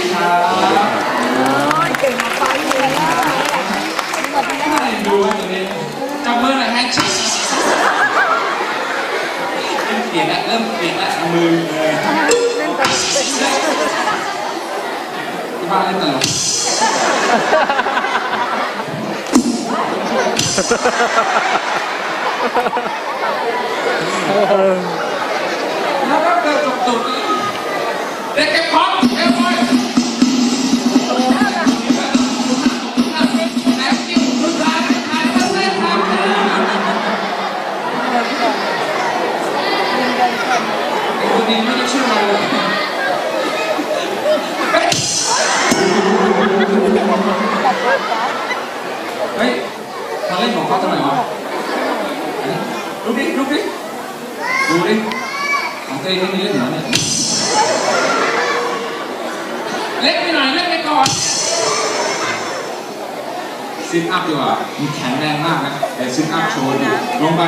เก่งไปเลยนะดูว่าตัวนี้จับมือหน่อยฮนด์เช็คเริ่มเปลี่ยนล้วเริ่มเปลี่ยนละมือเลยเล่นตลกเป็นที่บ้านเล่นตลกแล้วก็เกิดจุกจุกเด็กเก็บของเก็บไว้ ดูดิของตัวเองไม่มีเล่นเหรอเนี่ยเล็กไปหน่อยเล็กไปก่อนซิทอัพดีกว่ามันแข็งแรงมากนะแต่ซิทอัพโชว์ดูลงไป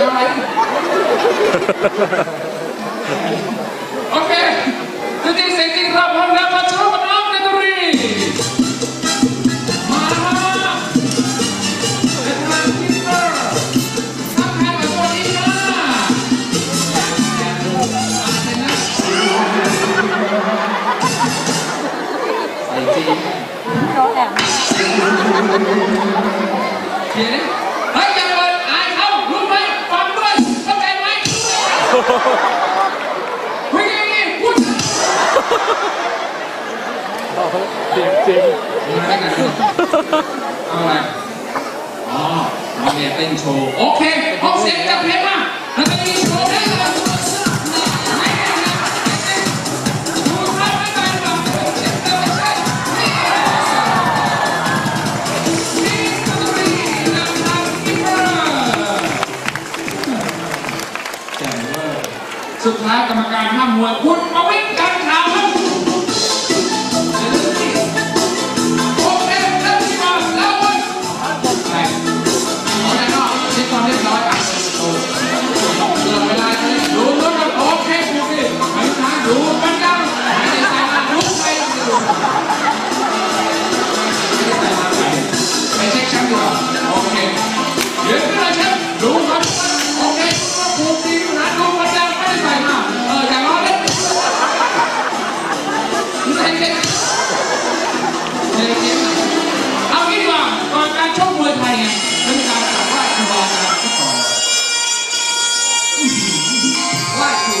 อะไรโอเคจริงๆเสียงจริงครับพร้อมแล้วมาชมกับน้องเนตรีมาเป็นทางคิสเตอร์ทักทายกับสวัสดีค่ะใส่จริง เราแอบ เขียนดิเฮ้ยอย่าเปิดอายเขารู้ไหมฟังด้วยเข้าใจไหม คุยกันนี่พูดเสียงจริงมาได้กันเอาอะไรอ๋อมาเมียเต้นโชว์ โอเคห้องเสียงจับเพลงมาแล้วก็มีโชว์ให้กันสุด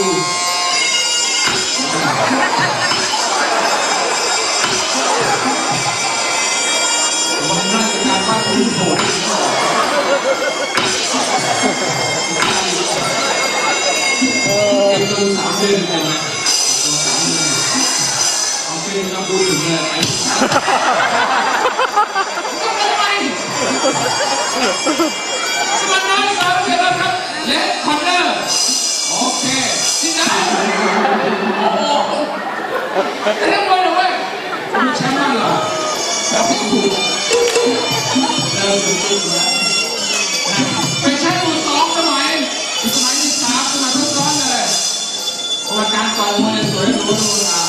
ไหว้ครูผมราชการไหว้ครูโหดเก็บตัวสามเดือนกันนะตัวสามเดือนเอาไปทำบุญถึงเลยไอ้มันน้อยสามเดือนแล้วครับและคน จะเล่นบอลหรือไม่มีแชมป์บ้าหรอแล้วพี่เริ่มเป็แล้วเป็นแชมป์สองสมัยสมัยที่สามมัทุกซ้อนเลยโอ้การต่อมาเยสวยรู้ดูนะ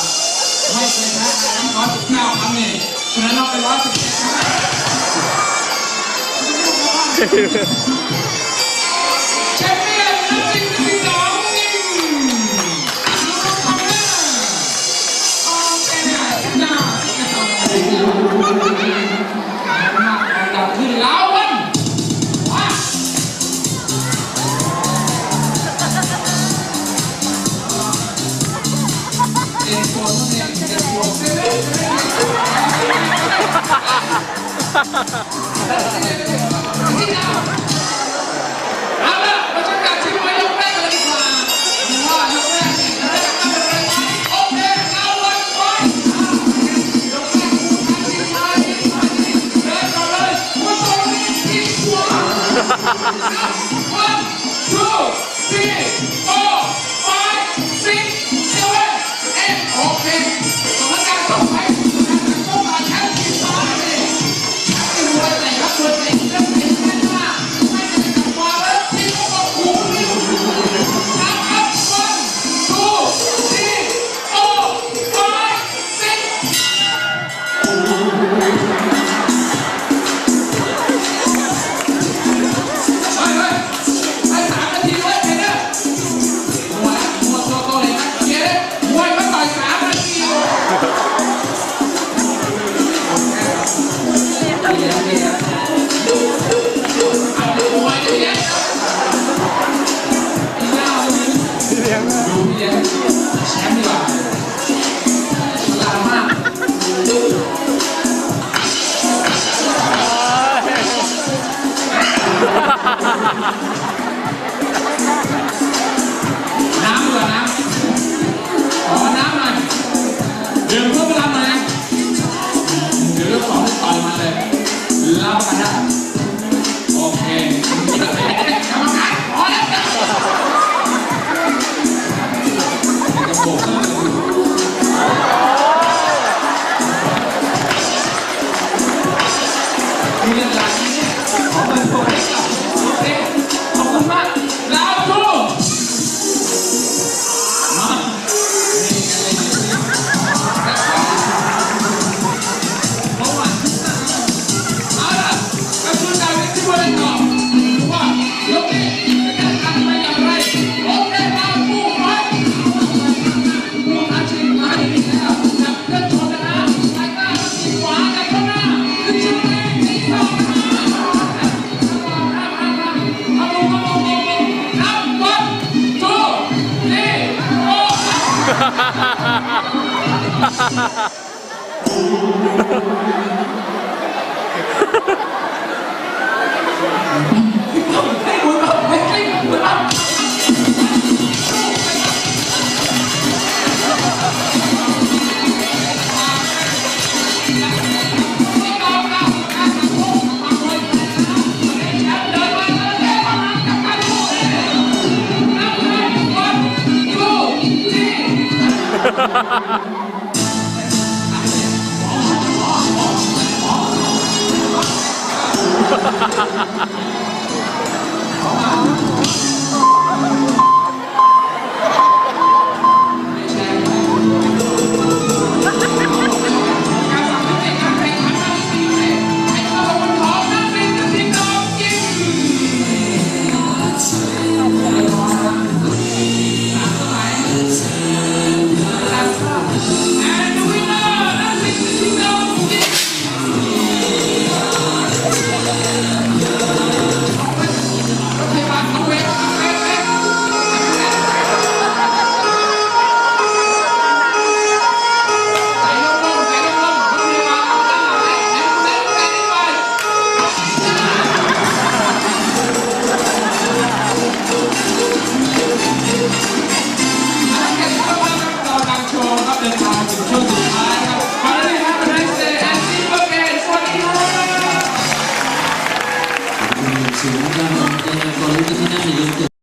ไม่เคยใครทั้ร้อยสิบเก้าร้งนี่ชนะเาไปร้อยสิดครั้ Ha ha ha! cool. Ha ha ha ha ha!